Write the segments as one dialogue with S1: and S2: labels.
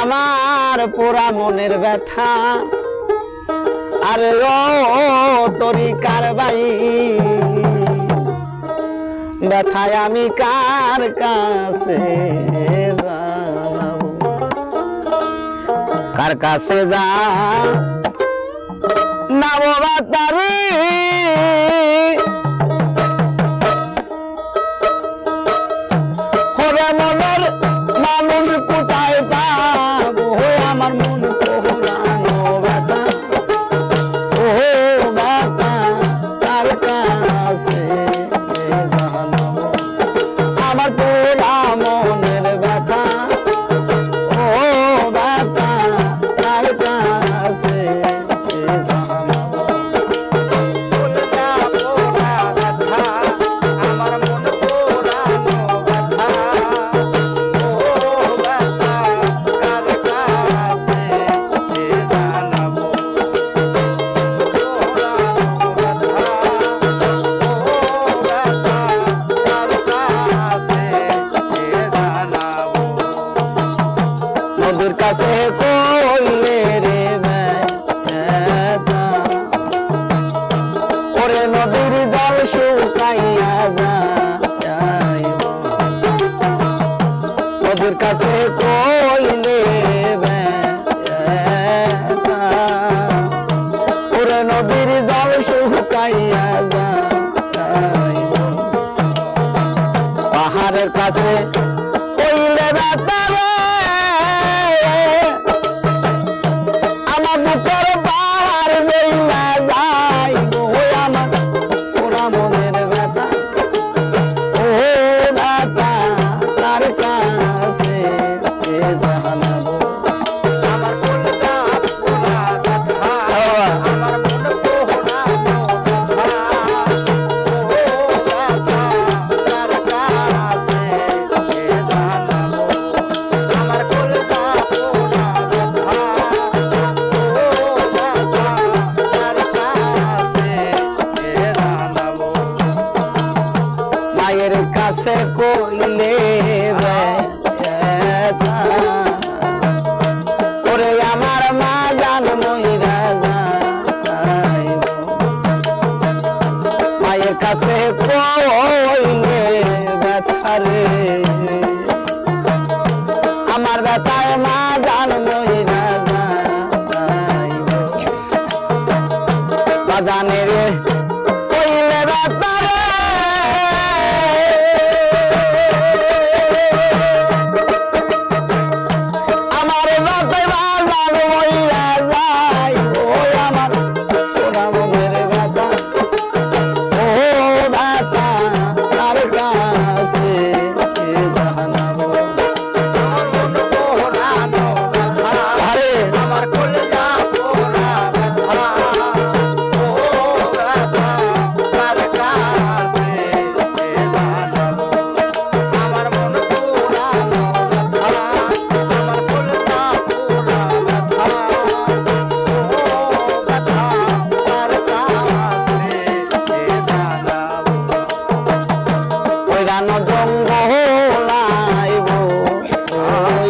S1: আমার পোড়া মনের ব্যথা। আর তরি কারবাই ব্যথায় আমি কার কাছে কার কাছে যা? নববাতারী পাহাড়ের কাছে কইলে রাতারা से कोई ले ওরে
S2: আমার
S1: মা জান মইরা যাইব কাছে কইলে আমার ব্যথায় মা জান মইরা যাইব বাজানে রে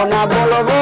S2: i'm na
S1: bolo bolo.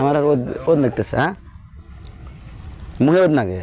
S1: আমার আর ওদ ওদ দেখতেছে হ্যাঁ? মুহে ওদ নাগে?